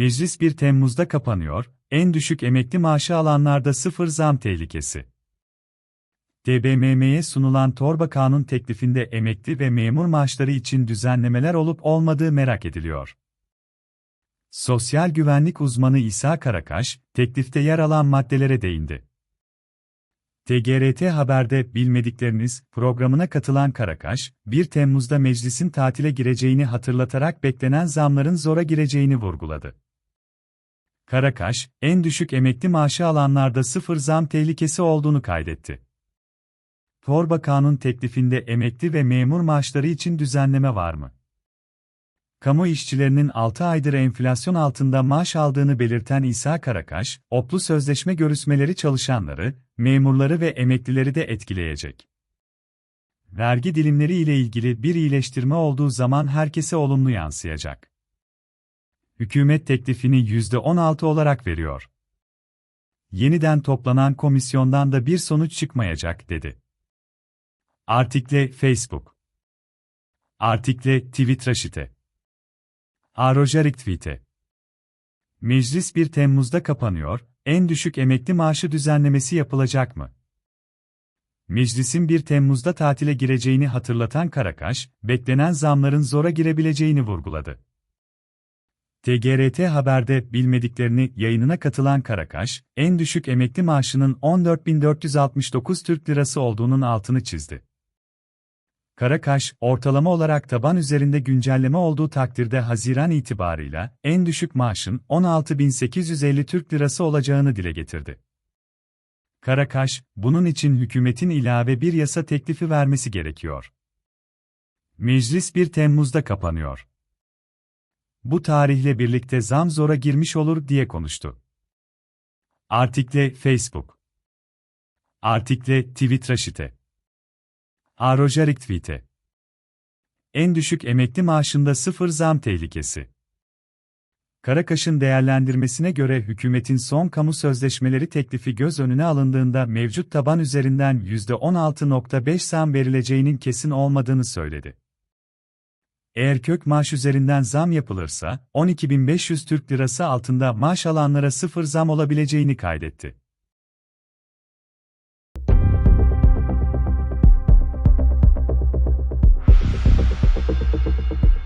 Meclis 1 Temmuz'da kapanıyor, en düşük emekli maaşı alanlarda sıfır zam tehlikesi. TBMM'ye sunulan torba kanun teklifinde emekli ve memur maaşları için düzenlemeler olup olmadığı merak ediliyor. Sosyal güvenlik uzmanı İsa Karakaş, teklifte yer alan maddelere değindi. TGRT Haber'de Bilmedikleriniz programına katılan Karakaş, 1 Temmuz'da meclisin tatile gireceğini hatırlatarak beklenen zamların zora gireceğini vurguladı. Karakaş, en düşük emekli maaşı alanlarda sıfır zam tehlikesi olduğunu kaydetti. Torba kanun teklifinde emekli ve memur maaşları için düzenleme var mı? Kamu işçilerinin 6 aydır enflasyon altında maaş aldığını belirten İsa Karakaş, oplu sözleşme görüşmeleri çalışanları, memurları ve emeklileri de etkileyecek. Vergi dilimleri ile ilgili bir iyileştirme olduğu zaman herkese olumlu yansıyacak. Hükümet teklifini %16 olarak veriyor. Yeniden toplanan komisyondan da bir sonuç çıkmayacak, dedi. Artikle Facebook Artikle Twitter'şite Arojarik tweet'e. Meclis 1 Temmuz'da kapanıyor, en düşük emekli maaşı düzenlemesi yapılacak mı? Meclisin 1 Temmuz'da tatile gireceğini hatırlatan Karakaş, beklenen zamların zora girebileceğini vurguladı. TGRT Haber'de bilmediklerini yayınına katılan Karakaş, en düşük emekli maaşının 14.469 Türk Lirası olduğunun altını çizdi. Karakaş, ortalama olarak taban üzerinde güncelleme olduğu takdirde Haziran itibarıyla en düşük maaşın 16.850 Türk Lirası olacağını dile getirdi. Karakaş, bunun için hükümetin ilave bir yasa teklifi vermesi gerekiyor. Meclis 1 Temmuz'da kapanıyor. Bu tarihle birlikte zam zora girmiş olur diye konuştu. Artikle Facebook Artikle Twitter'şite Arojarik tweet'e. En düşük emekli maaşında sıfır zam tehlikesi. Karakaş'ın değerlendirmesine göre hükümetin son kamu sözleşmeleri teklifi göz önüne alındığında mevcut taban üzerinden %16.5 zam verileceğinin kesin olmadığını söyledi. Eğer kök maaş üzerinden zam yapılırsa, 12.500 Türk Lirası altında maaş alanlara sıfır zam olabileceğini kaydetti.